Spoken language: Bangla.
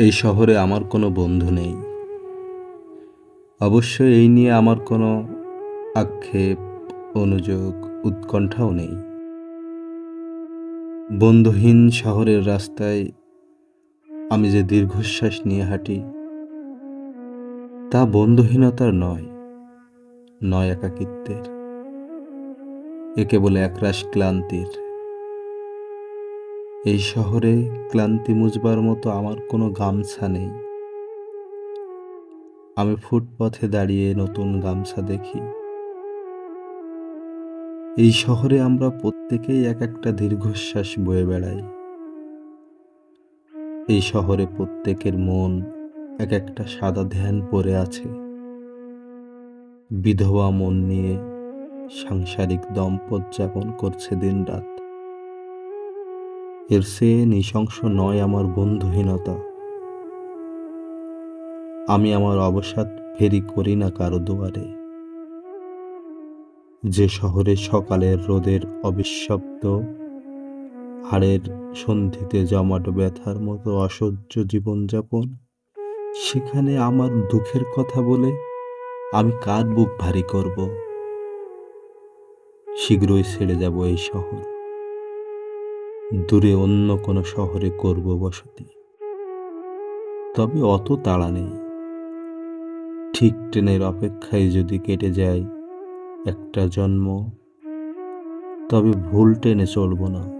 এই শহরে আমার কোনো বন্ধু নেই। অবশ্য এই নিয়ে আমার কোনো আক্ষেপ, অনুযোগ, উৎকণ্ঠাও নেই। বন্ধুহীন শহরের রাস্তায় আমি যে দীর্ঘশ্বাস নিয়ে হাঁটি, তা বন্ধুহীনতার নয় নয় একাকিত্বের। এ কেবল একরাশ ক্লান্তির। এই শহরে ক্লান্তি মুজবার মতো আমার কোনো গামছা নেই। আমি ফুটপথে দাঁড়িয়ে নতুন গামছা দেখি। এই শহরে আমরা প্রত্যেকেই এক একটা দীর্ঘশ্বাস বয়ে বেড়াই। এই শহরে প্রত্যেকের মন এক একটা সাদা ধ্যান পড়ে আছে। বিধবা মন নিয়ে সাংসারিক দম্পত যাপন করছে দিনরাত। এর সে নৃশংস নয় আমার বন্ধুহীনতা। আমি আমার অবসাদ ফেরি করি না কারও দুয়ারে। যে শহরে সকালের রোদের অবিশ্বপ্ত হাড়ের সন্ধিতে জমাট ব্যথার মতো অসহ্য জীবনযাপন, সেখানে আমার দুঃখের কথা বলে আমি কার বুক ভারী করব? শীঘ্রই ছেড়ে যাব এই শহর। দূরে অন্য কোনো শহরে করব বসতি। তবে অত তাড়া নেই। ঠিক ট্রেনের অপেক্ষায় যদি কেটে যায় একটা জন্ম, তবে ভুল ট্রেনে চলব না।